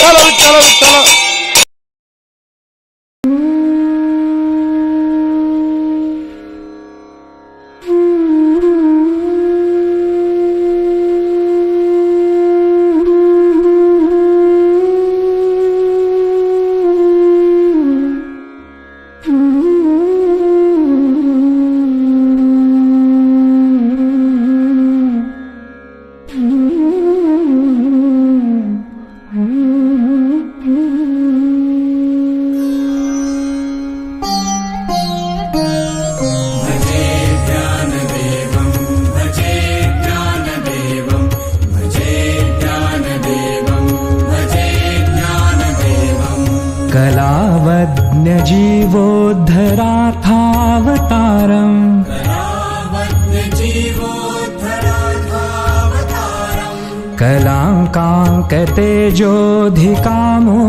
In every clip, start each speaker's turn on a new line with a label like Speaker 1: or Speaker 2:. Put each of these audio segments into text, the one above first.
Speaker 1: विठ्ठल विठ्ठल विठ्ठल
Speaker 2: कलावज्ञजीवोद्धराथावतारम्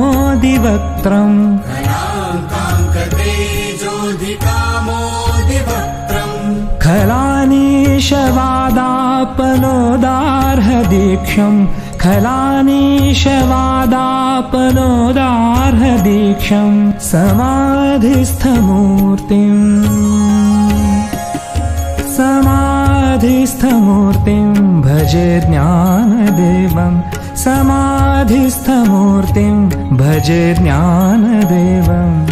Speaker 2: कलाङ्काङ्कतेजोधिकामोदिवक्त्रम् खलानीशवादापनोदार्हदीक्षम् खलानीशवादापनोदा खलानीशवादापनोदार्हदीक्षम् समाधिस्थमूर्तिम् समाधिस्थमूर्तिं भजे ज्ञानदेवं। समाधिस्थमूर्तिं भजे ज्ञानदेवम्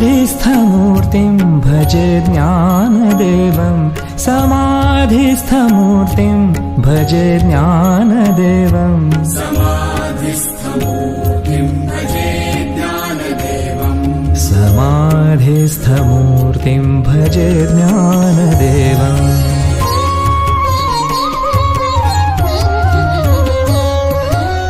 Speaker 2: समाधिस्थमूर्तिं भजे ज्ञानदेवं। समाधिस्थमूर्तिं भजे ज्ञानदेवम् समाधिस्थमूर्तिं भजे ज्ञानदेवम्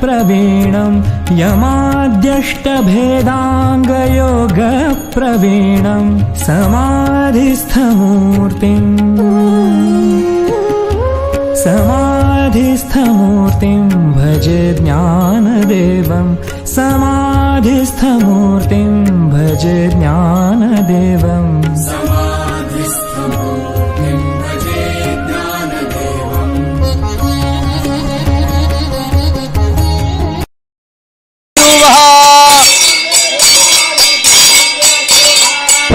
Speaker 2: यमाद्यष्टभेदाङ्गयोगप्रवीणम् यमाद्यष्टभेदाङ्गयोगप्रवीणम् समाधिस्थमूर्तिम् समाधिस्थमूर्तिं भजे ज्ञानदेवं समाधिस्थमूर्तिं भजे ज्ञानदेवम्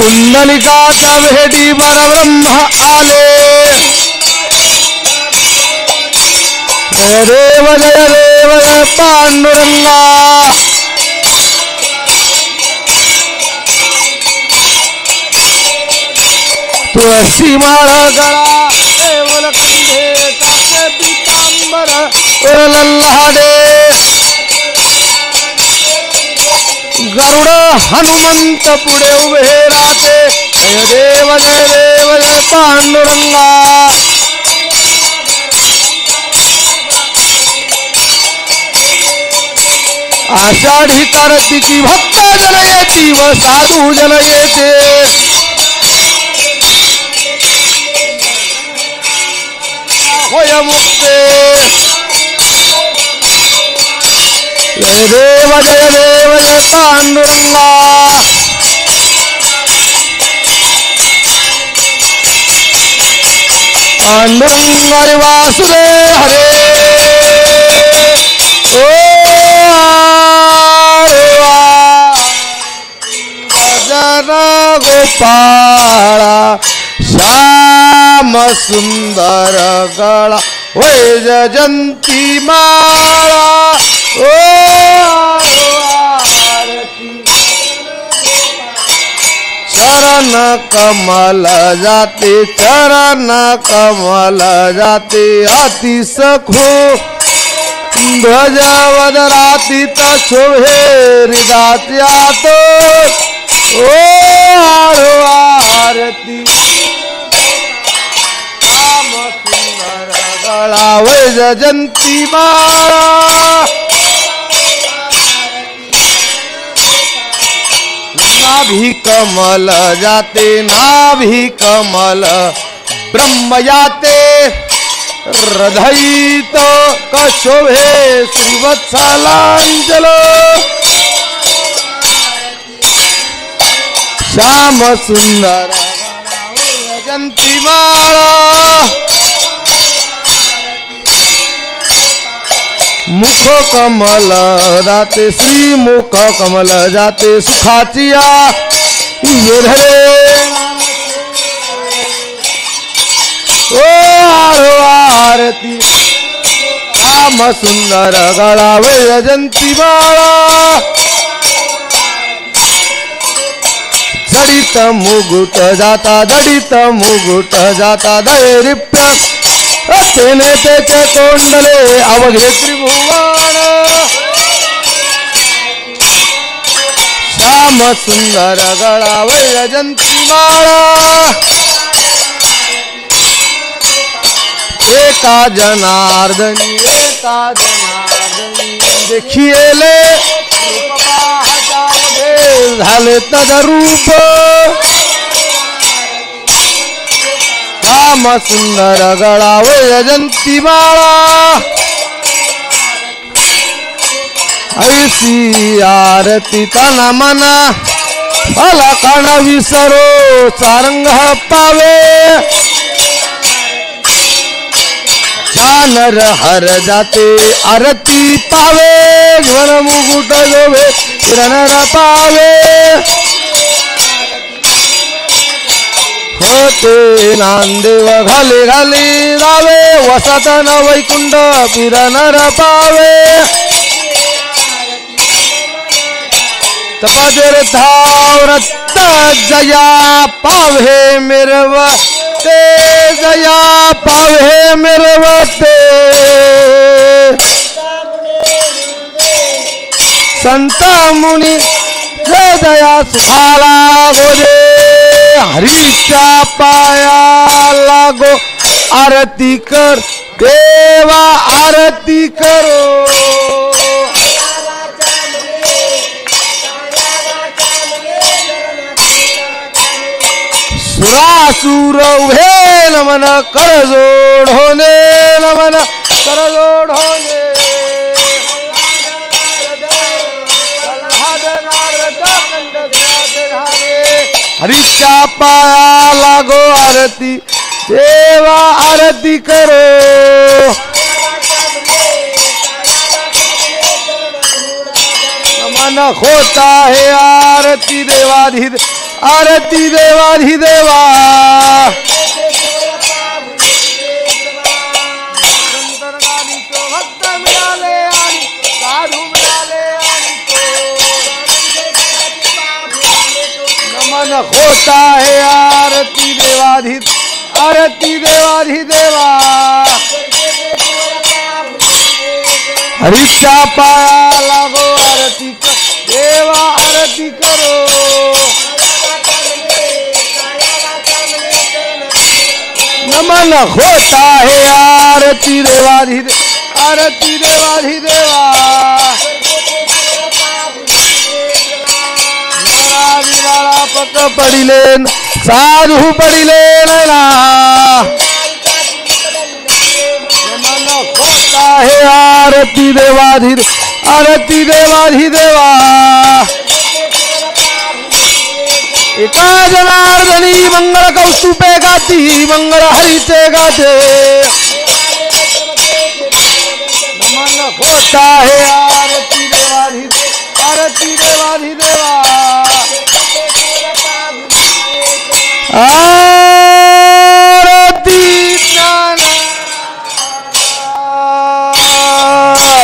Speaker 1: पुंडलिकाच्या भेटी परब्रह्म आले जय देव जय देव जय पांडुरंगा तुळशी माळ गळा देवल कंधे टाके पितांबर लल्लाडे हनुमंत पुढे उभे राहते. जय देव जय देव जय पांडुरंगा. आषाढी कार्तिकी भक्त जन येती व साधू जन येते. होय मुक्ते जय देव जय देव जय पांडुरंगा पांडुरंग हरे. वासुदेव हरे ओ जन गोपाळा श्याम सुंदर गळा वैजयंती माळा. ओ चरण कमल जाते चरण कमल जाते अति सखो। ध्वजवद रातीत शोभे हृदात्यात ओ आरो आरती। काम सुंदर गळा वैजयंती बाळा नाभी कमल जाते नाभी कमल ब्रह्म जाते हृदयित कशोभे श्रीवत्सलांजल। श्याम सुंदर जंती माळा। मुख कमल जाते श्री मुख कमल जाते सुखाचिया ये धरे ओ आरो आरती राम सुंदर गळा वैजंती बाळा। जडित मुगुट जाता जडित मुगुट जाता दैरिप्य तेने त्याच्या तोंडले अवघे त्रिभुवन. श्याम सुंदर गळा वैजंती माळा. एका जनार्दनी एका जनार्दनी. देखिएले झाले पाहतामध्ये रूप. तदरूप राम सुंदर गळा वैजंती माळा ऐसी आरती तन मना मला कण विसरो सारंग पावे. चानर हर जाते आरती पावे घन मुकुट जोवे किरणर पावे. होते नांदेव घाले घाले जावे वसत न वैकुंठ पिरनर पावे. तपजर धावरत जया पावे मिरव ते जया पावे मिरवते संत मुनी जय दया सुखाला गोदे हरीच्या पाया लागो आरती कर देवा आरती करो. सुरासुर उभे नमन करजोड होणे नमन करजोड होणे. हरीच्या पाया, लागो आरती। सेवा आरती करो। मन होता है आरती देवाधि आरती देवाधि देवा हरीच्या पाया लागो हो, आरती कर. देवा आरती करो. नमन होता है आरती देवा धीरे आरती देवाधि देवा निराळा पक पडिले साधू पडिले ना है आरती देवाधि आरती देवाधि देवा एका जनार्दनी मंगल कौस्तुपे गाती, मंगल हरीचे गाते। खोटा आहे आरती देवाधी आरती देवाधी देवा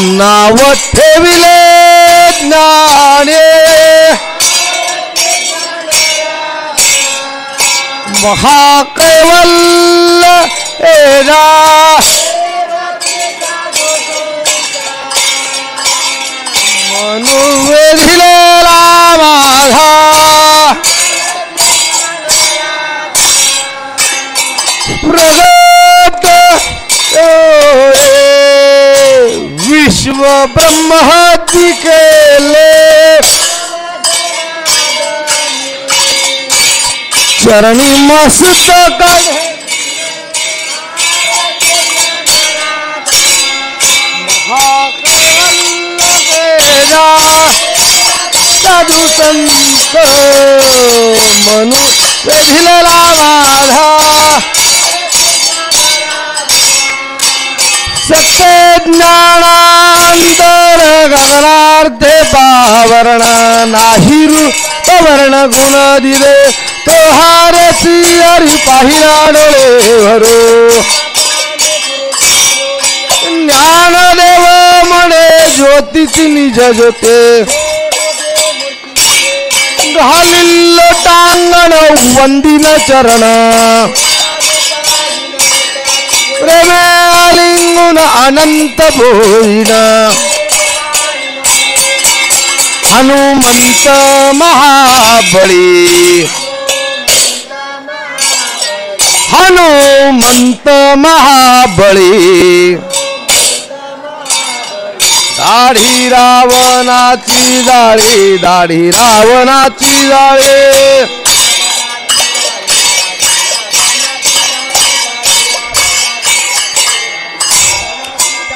Speaker 1: नाव ठेविले ज्ञाने. महाकैवल्य एरा मनुवेधिलेला माझा. विश्व ब्रह्महत्ती केले. चरणी मस्तक साधू संत मनु वेधिलेला माझा सत्य ज्ञानांतर गगनार्थे पावरण नाही वर्ण गुण दिले तो हारसी हरी पाहिला डोळे भरो ज्ञानदेव म्हणे ज्योतीची निज ज्योते घालिल्ल टांगण वंदिन चरण. प्रेमे अनंत भोईन हनुमंत महाबळी हनुमंत महाबळी दाढी रावणाची जाळे दाढी रावणाची जाळे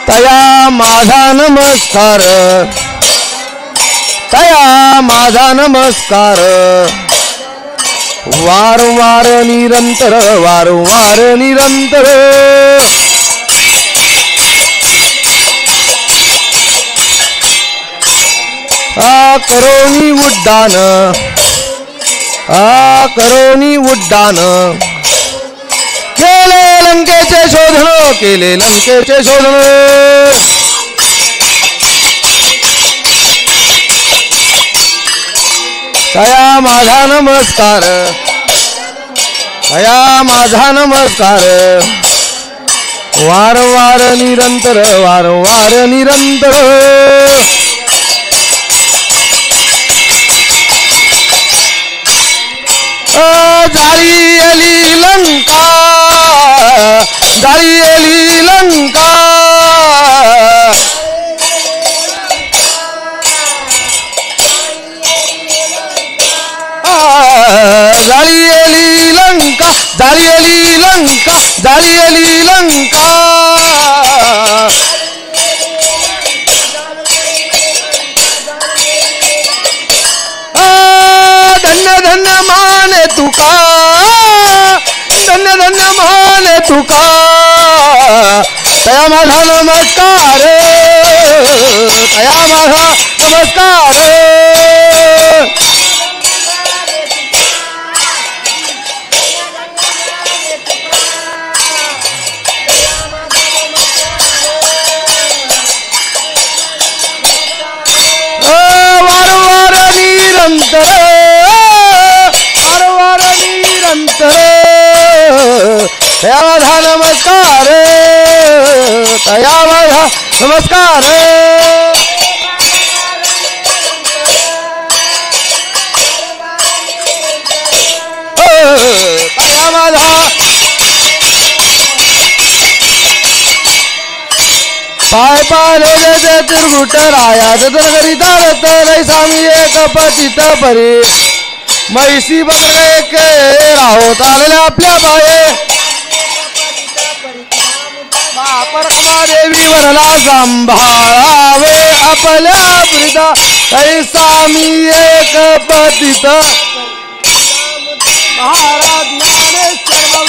Speaker 1: तया माझा नमस्कार. तया माझा नमस्कार. वारंवार निरंतर वारंवार निरंतर. आ करोनी उड्डाण. आ करोनी उड्डाण. केले लंकेचे शोधन केले लंकेचे शोधन तया माझा नमस्कार. तया माझा नमस्कार. वारंवार निरंतर वारंवार निरंतर. जाळी अली लंका. जाळी आली लंका जाळी आली लंका जाळी आली लंका जाळी आली लंका आ, धन्य धन्य माने तुका धन्य धन्य माने तुका तया माझा नमस्कार तया माझा नमस्कार अ, वारंवार निरंतर वारंवार निरंतर राधा नमस्कार तया नमस्कार। तया राधा पाय पाले जे तिरगुट राया जतन करीता रत रही स्वामी, एक पतित परी। मैसी बघ एक राहो चालल्या आपल्या बाये परखमा देवी वरला सांभाळावे. आपल्या प्रिदा ऐसा मी एक पतित. महाराज ज्ञानेश्वर